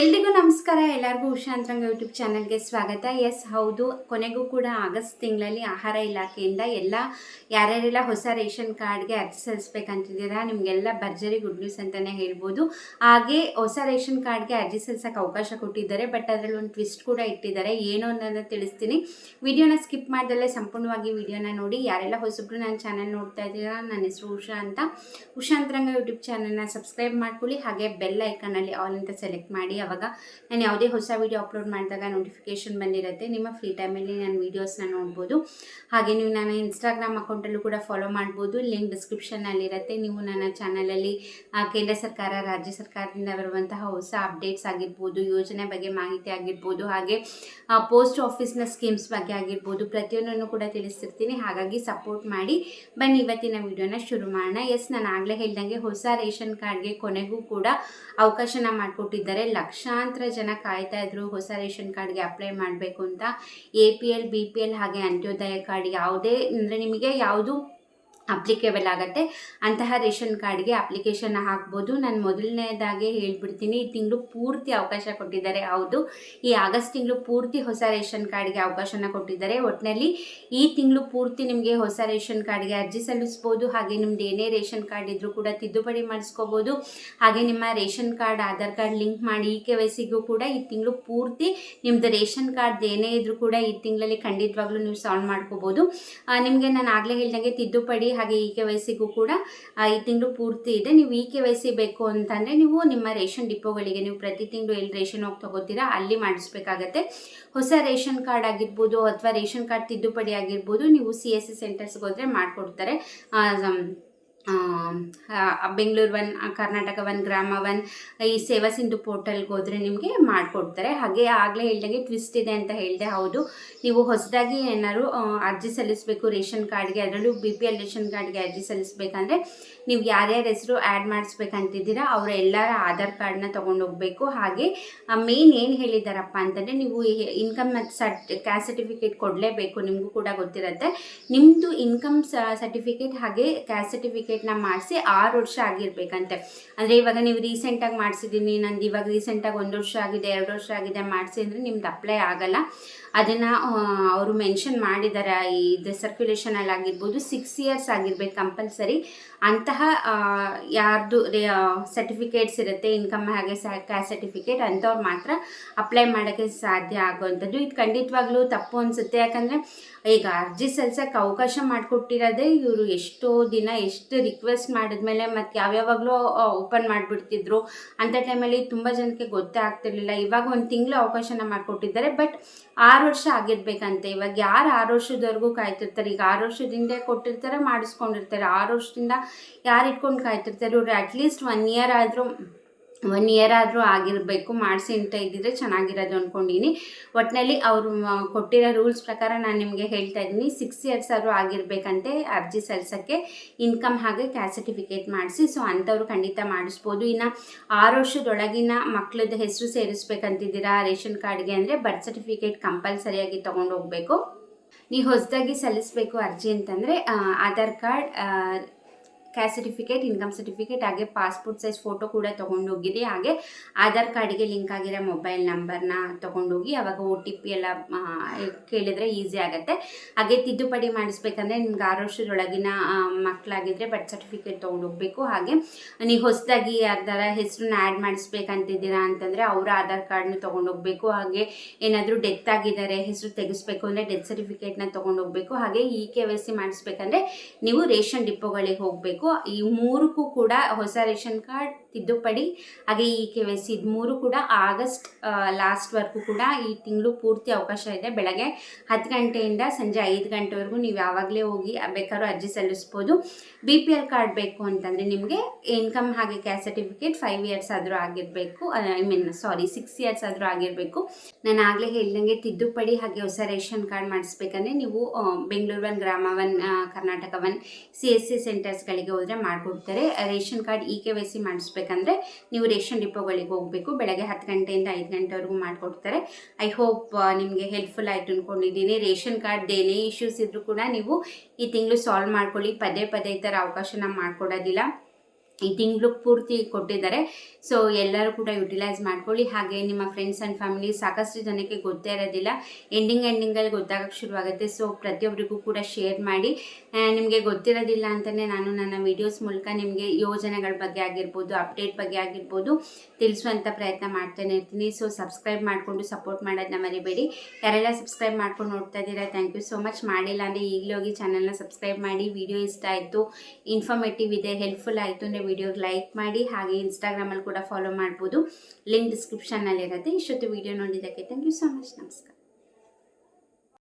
ಎಲ್ರಿಗೂ ನಮಸ್ಕಾರ, ಎಲ್ಲರಿಗೂ ಉಷಾಂತರಂಗ ಯೂಟ್ಯೂಬ್ ಚಾನಲ್ಗೆ ಸ್ವಾಗತ. ಎಸ್ ಹೌದು, ಕೊನೆಗೂ ಕೂಡ ಆಗಸ್ಟ್ ತಿಂಗಳಲ್ಲಿ ಆಹಾರ ಇಲಾಖೆಯಿಂದ ಎಲ್ಲ ಯಾರ್ಯಾರೆಲ್ಲ ಹೊಸ ರೇಷನ್ ಕಾರ್ಡ್ಗೆ ಅರ್ಜಿ ಸಲ್ಲಿಸ್ಬೇಕಂತಿದ್ದೀರಾ, ನಿಮಗೆಲ್ಲ ಭರ್ಜರಿ ಗುಡ್ ನ್ಯೂಸ್ ಅಂತಲೇ ಹೇಳ್ಬೋದು. ಹಾಗೆ ಹೊಸ ರೇಷನ್ ಕಾರ್ಡ್ಗೆ ಅರ್ಜಿ ಸಲ್ಲಿಸೋಕೆ ಅವಕಾಶ ಕೊಟ್ಟಿದ್ದಾರೆ, ಬಟ್ ಅದರಲ್ಲಿ ಒಂದು ಟ್ವಿಸ್ಟ್ ಕೂಡ ಇಟ್ಟಿದ್ದಾರೆ. ಏನು ಅನ್ನೋದನ್ನ ತಿಳಿಸ್ತೀನಿ. ವಿಡಿಯೋನ ಸ್ಕಿಪ್ ಮಾಡ್ದಲ್ಲೇ ಸಂಪೂರ್ಣವಾಗಿ ವಿಡಿಯೋನ ನೋಡಿ. ಯಾರೆಲ್ಲ ಹೊಸಬ್ರು ನನ್ನ ಚಾನಲ್ ನೋಡ್ತಾ ಇದ್ದೀರಾ, ನನ್ನ ಹೆಸರು ಉಷಾ ಅಂತ. ಉಷಾಂತರಂಗ ಯೂಟ್ಯೂಬ್ ಚಾನಲ್ನ ಸಬ್ಸ್ಕ್ರೈಬ್ ಮಾಡ್ಕೊಳ್ಳಿ. ಹಾಗೆ ಬೆಲ್ ಐಕನಲ್ಲಿ ಆಲ್ ಅಂತ ಸೆಲೆಕ್ಟ್ ಮಾಡಿ. ಅವಾಗ ನಾನು ಯಾವುದೇ ಹೊಸ ವೀಡಿಯೋ ಅಪ್ಲೋಡ್ ಮಾಡಿದಾಗ ನೋಟಿಫಿಕೇಶನ್ ಬಂದಿರುತ್ತೆ. ನಿಮ್ಮ ಫ್ರೀ ಟೈಮಲ್ಲಿ ನಾನು ವೀಡಿಯೋಸ್ನ ನೋಡ್ಬೋದು. ಹಾಗೆ ನೀವು ನನ್ನ ಇನ್ಸ್ಟಾಗ್ರಾಮ್ ಅಕೌಂಟಲ್ಲೂ ಕೂಡ ಫಾಲೋ ಮಾಡ್ಬೋದು. ಲಿಂಕ್ ಡಿಸ್ಕ್ರಿಪ್ಷನ್ನಲ್ಲಿರುತ್ತೆ ನೀವು ನನ್ನ ಚಾನಲಲ್ಲಿ ಕೇಂದ್ರ ಸರ್ಕಾರ, ರಾಜ್ಯ ಸರ್ಕಾರದಿಂದ ಬರುವಂತಹ ಹೊಸ ಅಪ್ಡೇಟ್ಸ್ ಆಗಿರ್ಬೋದು, ಯೋಜನೆ ಬಗ್ಗೆ ಮಾಹಿತಿ ಆಗಿರ್ಬೋದು, ಹಾಗೆ ಪೋಸ್ಟ್ ಆಫೀಸ್ನ ಸ್ಕೀಮ್ಸ್ ಬಗ್ಗೆ ಆಗಿರ್ಬೋದು ಪ್ರತಿಯೊಂದನ್ನು ಕೂಡ ತಿಳಿಸ್ತಿರ್ತೀನಿ. ಹಾಗಾಗಿ ಸಪೋರ್ಟ್ ಮಾಡಿ ಬನ್ನಿ ಇವತ್ತಿನ ವಿಡಿಯೋನ ಶುರು ಮಾಡೋಣ. ಎಸ್ ನಾನು ಆಗಲೇ ಹೇಳ್ದಂಗೆ ಹೊಸ ರೇಷನ್ ಕಾರ್ಡ್ಗೆ ಕೊನೆಗೂ ಕೂಡ ಅವಕಾಶನ ಮಾಡಿಕೊಟ್ಟಿದ್ದಾರೆ ಲಕ್ಷಾಂತರ ಜನ ಕಾಯ್ತಾ ಇದ್ರು, ಹೊಸ ರೇಷನ್ ಕಾರ್ಡ್ಗೆ ಅಪ್ಲೈ ಮಾಡಬೇಕು ಅಂತ A P L B P L ಹಾಗೆ ಅಂತ್ಯೋದಯ ಕಾರ್ಡ್ ಯಾವುದೇ, ಅಂದರೆ ನಿಮಗೆ ಯಾವುದು ಅಪ್ಲಿಕೇಬಲ್ ಆಗುತ್ತೆ. ಅಂತಹ ರೇಷನ್ ಕಾರ್ಡ್ಗೆ ಅಪ್ಲಿಕೇಶನ್ ಹಾಕ್ಬೋದು. ನಾನು ಮೊದಲನೇದಾಗೆ ಹೇಳ್ಬಿಡ್ತೀನಿ, ಈ ತಿಂಗಳು ಪೂರ್ತಿ ಅವಕಾಶ ಕೊಟ್ಟಿದ್ದಾರೆ. ಹೌದು, ಈ ಆಗಸ್ಟ್ ತಿಂಗಳು ಪೂರ್ತಿ ಹೊಸ ರೇಷನ್ ಕಾರ್ಡ್ಗೆ ಅವಕಾಶನ ಕೊಟ್ಟಿದ್ದಾರೆ. ಒಟ್ಟಿನಲ್ಲಿ ಈ ತಿಂಗಳು ಪೂರ್ತಿ ನಿಮಗೆ ಹೊಸ ರೇಷನ್ ಕಾರ್ಡ್ಗೆ ಅರ್ಜಿ ಸಲ್ಲಿಸ್ಬೋದು. ಹಾಗೆ ನಿಮ್ದು ಏನೇ ರೇಷನ್ ಕಾರ್ಡ್ ಇದ್ರೂ ಕೂಡ ತಿದ್ದುಪಡಿ ಮಾಡಿಸ್ಕೋಬೋದು. ಹಾಗೆ ನಿಮ್ಮ ration card, Aadhaar card link ಮಾಡಿ ಇ ಕೆ ಕೂಡ ಈ ತಿಂಗಳು ಪೂರ್ತಿ ನಿಮ್ದು ರೇಷನ್ ಕಾರ್ಡ್ ಏನೇ ಇದ್ರೂ ಕೂಡ ಈ ತಿಂಗಳಲ್ಲಿ ಖಂಡಿತವಾಗ್ಲೂ ನೀವು ಸಾಲ್ವ್ ಮಾಡ್ಕೋಬೋದು. ನಿಮಗೆ ನಾನು ಆಗಲೇ ಹೇಳಿದಂಗೆ ತಿದ್ದುಪಡಿ ಹಾಗೆ ಇ ಕೆ ವೈ ಸಿಗೂ ಕೂಡ ಈ ತಿಂಗಳು ಪೂರ್ತಿ ಇದೆ. ನೀವು ಇ ಕೆ ವೈ ಸಿ ಬೇಕು ಅಂತಂದರೆ ನೀವು ನಿಮ್ಮ ರೇಷನ್ ಡಿಪೋಗಳಿಗೆ ನೀವು ಪ್ರತಿ ತಿಂಗಳು ಎಲ್ಲಿ ರೇಷನ್ ಹೋಗಿ ತಗೋತೀರಾ ಅಲ್ಲಿ ಮಾಡಿಸ್ಬೇಕಾಗತ್ತೆ. ಹೊಸ ರೇಷನ್ ಕಾರ್ಡ್ ಆಗಿರ್ಬೋದು ಅಥವಾ ರೇಷನ್ ಕಾರ್ಡ್ ತಿದ್ದುಪಡಿ ಆಗಿರ್ಬೋದು, ನೀವು ಸಿ ಎಸ್ ಸಿ ಸೆಂಟರ್ಸ್ಗೆ ಹೋದರೆ ಮಾಡಿಕೊಡ್ತಾರೆ. Bengaluru one Karnataka one, Grama one, ಈ ಸೇವಾ ಸಿಂಧು ಪೋರ್ಟಲ್ಗೆ ಹೋದರೆ ನಿಮಗೆ ಮಾಡಿಕೊಡ್ತಾರೆ. ಹಾಗೆ ಆಗಲೇ ಹೇಳ್ದಂಗೆ ಟ್ವಿಸ್ಟ್ ಇದೆ ಅಂತ ಹೇಳಿದೆ, ಹೌದು. ನೀವು ಹೊಸದಾಗಿ ಏನಾದ್ರು ಅರ್ಜಿ ಸಲ್ಲಿಸಬೇಕು ರೇಷನ್ ಕಾರ್ಡ್ಗೆ, ಅದರಲ್ಲೂ ಬಿ ಪಿ ಎಲ್ ರೇಷನ್ ಕಾರ್ಡ್ಗೆ ಅರ್ಜಿ ಸಲ್ಲಿಸಬೇಕಂದ್ರೆ ನೀವು ಯಾರ್ಯಾರ ಹೆಸರು ಆ್ಯಡ್ ಮಾಡಿಸ್ಬೇಕಂತಿದ್ದೀರಾ, ಅವರ ಎಲ್ಲರ ಆಧಾರ್ ಕಾರ್ಡನ್ನ ತೊಗೊಂಡು ಹೋಗಬೇಕು ಹಾಗೆ ಮೇನ್ ಏನು ಹೇಳಿದ್ದಾರಪ್ಪ ಅಂತಂದರೆ ನೀವು ಇನ್ಕಮ್ ಮತ್ತು ಸರ್ಟ್ ಕ್ಯಾಸ್ಟ್ ಸರ್ಟಿಫಿಕೇಟ್ ಕೊಡಲೇಬೇಕು, ನಿಮಗೂ ಕೂಡ ಗೊತ್ತಿರುತ್ತೆ. ನಿಮ್ಮದು ಇನ್ಕಮ್ ಸರ್ಟಿಫಿಕೇಟ್ ಹಾಗೆ ಕ್ಯಾಸ್ಟ್ ಸರ್ಟಿಫಿಕೇಟ್ನ ಮಾಡಿಸಿ ಆರು ವರ್ಷ ಆಗಿರ್ಬೇಕಂತೆ. ಅಂದರೆ ಇವಾಗ ನೀವು ರೀಸೆಂಟಾಗಿ ಮಾಡಿಸಿದ್ದೀನಿ ನಂದು ಇವಾಗ ರೀಸೆಂಟಾಗಿ ಒಂದು ವರ್ಷ ಆಗಿದೆ, ಎರಡು ವರ್ಷ ಆಗಿದೆ ಮಾಡಿಸಿ ಅಂದರೆ ನಿಮ್ದು ಅಪ್ಲೈ ಆಗಲ್ಲ. ಅದನ್ನು ಅವರು ಮೆನ್ಷನ್ ಮಾಡಿದ್ದಾರೆ ಇದು ಸರ್ಕ್ಯುಲೇಷನಲ್ಲಿ ಆಗಿರ್ಬೋದು ಸಿಕ್ಸ್ ಇಯರ್ಸ್ ಆಗಿರ್ಬೇಕು ಕಂಪಲ್ಸರಿ ಅಂತಹ ಯಾರ್ದು ಸರ್ಟಿಫಿಕೇಟ್ಸ್ ಇರುತ್ತೆ ಇನ್ಕಮ್ ಹಾಗೆ ಕ್ಯಾಸ್ಟ್ ಸರ್ಟಿಫಿಕೇಟ್ ಅಂಥವ್ರು ಮಾತ್ರ ಅಪ್ಲೈ ಮಾಡೋಕ್ಕೆ ಸಾಧ್ಯ ಆಗುವಂಥದ್ದು. ಇದು ಖಂಡಿತವಾಗ್ಲೂ ತಪ್ಪು ಅನಿಸುತ್ತೆ. ಯಾಕಂದರೆ ಈಗ ಅರ್ಜಿ ಸಲ್ಸಕ್ಕೆ ಅವಕಾಶ ಮಾಡಿಕೊಟ್ಟಿರೋದೇ ಇವರು ಎಷ್ಟೋ ದಿನ ಎಷ್ಟು ರಿಕ್ವೆಸ್ಟ್ ಮಾಡಿದ್ಮೇಲೆ ಮತ್ತು ಯಾವ್ಯಾವಾಗಲೂ ಓಪನ್ ಮಾಡಿಬಿಡ್ತಿದ್ರು. ಅಂಥ ಟೈಮಲ್ಲಿ ತುಂಬ ಜನಕ್ಕೆ ಗೊತ್ತೇ ಆಗ್ತಿರ್ಲಿಲ್ಲ. ಇವಾಗ ಒಂದು ತಿಂಗಳು ಅವಕಾಶನ ಮಾಡಿಕೊಟ್ಟಿದ್ದಾರೆ. ಬಟ್ ಆರು ವರ್ಷ ಆಗಿರ್ಬೇಕಂತೆ. ಇವಾಗ ಯಾರು ಆರು ವರ್ಷದವರೆಗೂ ಕಾಯ್ತಿರ್ತಾರೆ? ಈಗ ಆರು ವರ್ಷದಿಂದ ಕೊಟ್ಟಿರ್ತಾರೆ, ಮಾಡಿಸ್ಕೊಂಡಿರ್ತಾರೆ. ಆರು ವರ್ಷದಿಂದ ಯಾರು ಇಟ್ಕೊಂಡು ಕಾಯ್ತಿರ್ತಾರೆ? ಇವರು ಅಟ್ಲೀಸ್ಟ್ ಒನ್ ಇಯರ್ ಆದರೂ ಒನ್ ಇಯರ್ ಆದರೂ ಆಗಿರಬೇಕು, ಮಾಡಿಸಿ ಅಂತ ಇದ್ದಿದ್ರೆ ಚೆನ್ನಾಗಿರೋದು ಅಂದ್ಕೊಂಡಿನಿ ಒಟ್ಟಿನಲ್ಲಿ ಅವರು ಕೊಟ್ಟಿರೋ ರೂಲ್ಸ್ ಪ್ರಕಾರ ನಾನು ನಿಮಗೆ ಹೇಳ್ತಾ ಇದ್ದೀನಿ. ಸಿಕ್ಸ್ ಇಯರ್ಸ್ ಆದರೂ ಆಗಿರಬೇಕಂತೆ ಅರ್ಜಿ ಸಲ್ಲಿಸೋಕ್ಕೆ ಇನ್ಕಮ್ ಹಾಗೆ ಕ್ಯಾಸ್ಟ್ ಸರ್ಟಿಫಿಕೇಟ್ ಮಾಡಿಸಿ. ಸೊ ಅಂಥವ್ರು ಖಂಡಿತ ಮಾಡಿಸ್ಬೋದು. ಇನ್ನು ಆರು ವರ್ಷದೊಳಗಿನ ಮಕ್ಕಳದ್ದು ಹೆಸರು ಸೇರಿಸ್ಬೇಕಂತಿದ್ದೀರಾ ರೇಷನ್ ಕಾರ್ಡ್ಗೆ ಅಂದರೆ ಬರ್ತ್ ಸರ್ಟಿಫಿಕೇಟ್ ಕಂಪಲ್ಸರಿಯಾಗಿ ತೊಗೊಂಡು ಹೋಗಬೇಕು ನೀವು ಹೊಸದಾಗಿ ಸಲ್ಲಿಸಬೇಕು ಅರ್ಜಿ ಅಂತಂದರೆ Aadhaar card caste certificate income certificate ಹಾಗೆ ಪಾಸ್ಪೋರ್ಟ್ ಸೈಜ್ ಫೋಟೋ ಕೂಡ ತೊಗೊಂಡೋಗಿದ್ದೆ ಹಾಗೆ ಆಧಾರ್ ಕಾರ್ಡಿಗೆ ಲಿಂಕ್ ಆಗಿರೋ ಮೊಬೈಲ್ ನಂಬರ್ನ ತೊಗೊಂಡೋಗಿ ಅವಾಗ ಒ ಟಿ ಪಿ ಎಲ್ಲ ಕೇಳಿದರೆ ಈಸಿ ಆಗುತ್ತೆ. ಹಾಗೆ ತಿದ್ದುಪಡಿ ಮಾಡಿಸ್ಬೇಕಂದ್ರೆ ನಿಮ್ಗೆ ಆರು ವರ್ಷದೊಳಗಿನ ಮಕ್ಕಳಾಗಿದ್ದರೆ ಬರ್ತ್ ಸರ್ಟಿಫಿಕೇಟ್ ತೊಗೊಂಡೋಗ್ಬೇಕು. ಹಾಗೆ ನೀವು ಹೊಸದಾಗಿ ಯಾರ್ದಾರ ಹೆಸರನ್ನ ಆ್ಯಡ್ ಮಾಡಿಸ್ಬೇಕಂತಿದ್ದೀರಾ ಅಂತಂದರೆ ಅವರ ಆಧಾರ್ ಕಾರ್ಡ್ನ ತೊಗೊಂಡೋಗ್ಬೇಕು. ಹಾಗೆ ಏನಾದರೂ ಡೆತ್ ಆಗಿದ್ದಾರೆ, ಹೆಸರು ತೆಗೆಸ್ಬೇಕು ಅಂದರೆ ಡೆತ್ ಸರ್ಟಿಫಿಕೇಟ್ನ ತೊಗೊಂಡೋಗ್ಬೇಕು. ಹಾಗೆ ಇ ಕೆ ವೈ ಸಿ ಮಾಡಿಸ್ಬೇಕಂದ್ರೆ ನೀವು ರೇಷನ್ ಡಿಪೋಗಳಿಗೆ ಹೋಗಬೇಕು. ಈ ಮೂರಕ್ಕೂ ಕೂಡ ಹೊಸ ರೇಷನ್ ಕಾರ್ಡ್ ತಿದ್ದುಪಡಿ. ಹಾಗೆ ಈ ಕೆ ವೈ ಸಿ ಮೂರು ಕೂಡ ಆಗಸ್ಟ್ ಲಾಸ್ಟ್ವರೆಗೂ ಕೂಡ ಈ ತಿಂಗಳು ಪೂರ್ತಿ ಅವಕಾಶ ಇದೆ. ಬೆಳಗ್ಗೆ ಹತ್ತು ಗಂಟೆಯಿಂದ ಸಂಜೆ ಐದು ಗಂಟೆವರೆಗೂ ನೀವು ಯಾವಾಗಲೇ ಹೋಗಿ ಬೇಕಾದ್ರೂ ಅರ್ಜಿ ಸಲ್ಲಿಸ್ಬೋದು. ಬಿ ಪಿ ಎಲ್ ಕಾರ್ಡ್ ಬೇಕು ಅಂತಂದರೆ ನಿಮಗೆ ಇನ್ಕಮ್ ಹಾಗೆ ಕ್ಯಾಸ್ಟ್ ಸರ್ಟಿಫಿಕೇಟ್ ಫೈವ್ ಇಯರ್ಸ್ ಆದರೂ ಆಗಿರಬೇಕು. I mean sorry six years ಆದರೂ ಆಗಿರಬೇಕು. ನಾನು ಆಗಲೇ ಹೇಳ್ದಂಗೆ ತಿದ್ದುಪಡಿ ಹಾಗೆ ಹೊಸ ರೇಷನ್ ಕಾರ್ಡ್ ಮಾಡಿಸ್ಬೇಕಂದ್ರೆ ನೀವು Bengaluru one, Grama one Karnataka one, C S C ಸೆಂಟರ್ಸ್ಗಳಿಗೆ ಹೋದರೆ ಮಾಡಿಕೊಡ್ತಾರೆ. Ration card E K Y C ಮಾಡಿಸ್ಬೇಕಂದ್ರೆ ನೀವು ರೇಷನ್ ಡಿಪೋಗಳಿಗೆ ಹೋಗಬೇಕು. ಬೆಳಗ್ಗೆ ಹತ್ತು ಗಂಟೆಯಿಂದ ಐದು ಗಂಟೆವರೆಗೂ ಮಾಡಿಕೊಡ್ತಾರೆ. ಐ ಹೋಪ್ ನಿಮಗೆ ಹೆಲ್ಪ್ಫುಲ್ ಆಯಿತು ಅಂದ್ಕೊಂಡಿದ್ದೀನಿ ರೇಷನ್ ಕಾರ್ಡ್ ಏನೇ ಇಶ್ಯೂಸ್ ಇದ್ದರೂ ಕೂಡ ನೀವು ಈ ತಿಂಗಳು ಸಾಲ್ವ್ ಮಾಡ್ಕೊಳ್ಳಿ. ಪದೇ ಪದೇ ಈ ಥರ ಅವಕಾಶನ ಮಾಡಿಕೊಡೋದಿಲ್ಲ. ಈ ತಿಂಗಳು ಪೂರ್ತಿ ಕೊಟ್ಟಿದ್ದಾರೆ. ಸೊ ಎಲ್ಲರೂ ಕೂಡ ಯುಟಿಲೈಸ್ ಮಾಡ್ಕೊಳ್ಳಿ. ಹಾಗೆ ನಿಮ್ಮ ಫ್ರೆಂಡ್ಸ್ ಆ್ಯಂಡ್ ಫ್ಯಾಮಿಲಿ ಸಾಕಷ್ಟು ಜನಕ್ಕೆ ಗೊತ್ತೇ ಇರೋದಿಲ್ಲ. ಎಂಡಿಂಗ್ ಎಂಡಿಂಗಲ್ಲಿ ಗೊತ್ತಾಗಕ್ಕೆ ಶುರುವಾಗುತ್ತೆ. ಸೊ ಪ್ರತಿಯೊಬ್ಬರಿಗೂ ಕೂಡ ಶೇರ್ ಮಾಡಿ. ನಿಮಗೆ ಗೊತ್ತಿರೋದಿಲ್ಲ ಅಂತಲೇ ನಾನು ನನ್ನ ವೀಡಿಯೋಸ್ ಮೂಲಕ ನಿಮಗೆ ಯೋಜನೆಗಳ ಬಗ್ಗೆ ಆಗಿರ್ಬೋದು ಅಪ್ಡೇಟ್ ಬಗ್ಗೆ ಆಗಿರ್ಬೋದು ತಿಳಿಸುವಂಥ ಪ್ರಯತ್ನ ಮಾಡ್ತಾನೆ ಇರ್ತೀನಿ. ಸೊ ಸಬ್ಸ್ಕ್ರೈಬ್ ಮಾಡಿಕೊಂಡು ಸಪೋರ್ಟ್ ಮಾಡೋದನ್ನ ಮರಿಬೇಡಿ. ಯಾರೆಲ್ಲ ಸಬ್ಸ್ಕ್ರೈಬ್ ಮಾಡ್ಕೊಂಡು ನೋಡ್ತಾ ಇದ್ದೀರಾ ಥ್ಯಾಂಕ್ ಯು ಸೊ ಮಚ್ ಮಾಡಿಲ್ಲ ಅಂದರೆ ಈಗಲೇ ಹೋಗಿ ಚಾನಲ್ನ ಸಬ್ಸ್ಕ್ರೈಬ್ ಮಾಡಿ. ವಿಡಿಯೋ ಇಷ್ಟ ಆಯಿತು ಇನ್ಫಾರ್ಮೇಟಿವ್ ಇದೆ ಹೆಲ್ಪ್ಫುಲ್ ಆಯಿತು ಅಂದರೆ ವಿಡಿಯೋಗೆ ಲೈಕ್ ಮಾಡಿ ಹಾಗೆ ಇನ್ಸ್ಟಾಗ್ರಾಮಲ್ಲಿ ಕೂಡ ಫಾಲೋ ಮಾಡ್ಬೋದು. ಲಿಂಕ್ ಡಿಸ್ಕ್ರಿಪ್ಷನ್ನಲ್ಲಿರುತ್ತೆ ಇಷ್ಟೊತ್ತು ವಿಡಿಯೋ ನೋಡಿದ್ದಕ್ಕೆ ಥ್ಯಾಂಕ್ ಯು ಸೊ ಮಚ್ ನಮಸ್ಕಾರ.